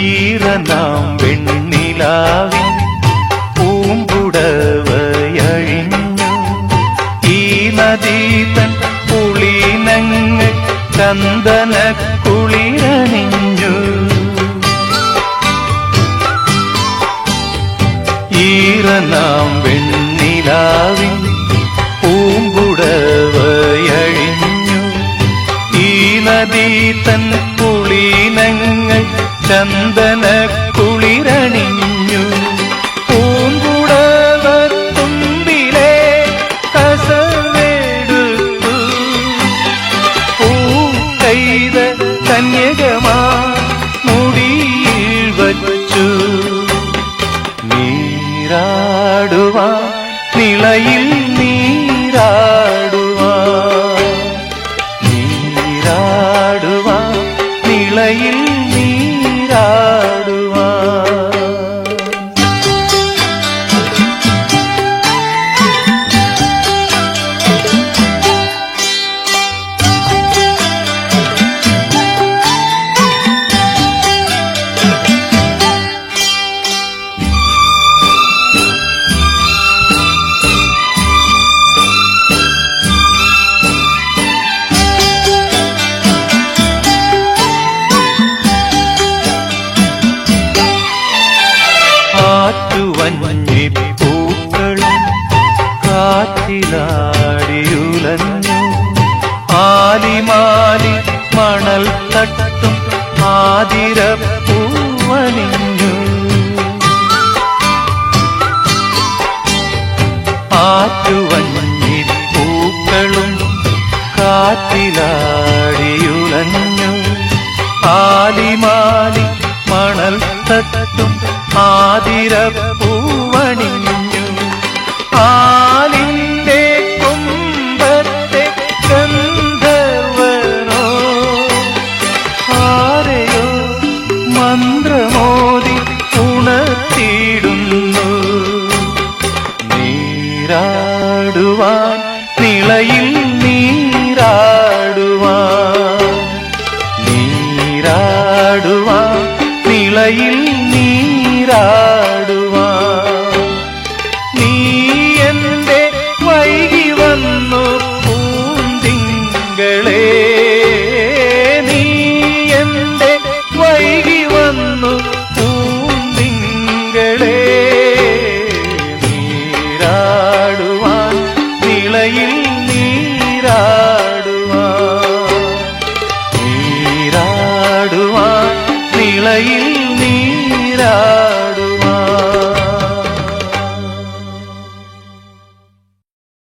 ഈറനാം വെണ്ണിലാവിൻ പൂമ്പുടവയഴിഞ്ഞു. ഈ നദീ തൻ പുളിനങ്ങൾ ചന്ദന കുളിരണിഞ്ഞു ഈറനാം വെണ്ണിലാവിൻ പൂമ്പുടവയഴിഞ്ഞു. ഈ നദീ തൻ കുളീനങ്ങൾ ചന്ദന കുളിരണിഞ്ഞു. പൂമ്പുടവ തുമ്പിലെ കസവെടുത്തു. പൂക്കൈത കന്യകമാ മുടിയിൽ വച്ചു. നീരാടുവാ നിളയിൽ നീരാടുവാ. നീരാടുവാ നിളയിൽ ആറ്റുവഞ്ഞി പൂക്കളും കാറ്റിലാടിയുലഞ്ഞു. ആലിമാലി മണൽ തട്ടും ആതിരപ്പൂവണിഞ്ഞു. ആറ്റുവഞ്ഞി പൂക്കളും ആതിരപ്പൂവണിഞ്ഞു ആലിന്റെ കുമ്പത്തെ ഗന്ധർവനോ ആരെയോ മന്ത്രമോതി ഉണർത്തിയിടുന്നു. നീരാടുവാൻ നിളയിൽ നീരാടുവാൻ. നീരാടുവാൻ നിളയിൽ നീരാടുവാൻ love.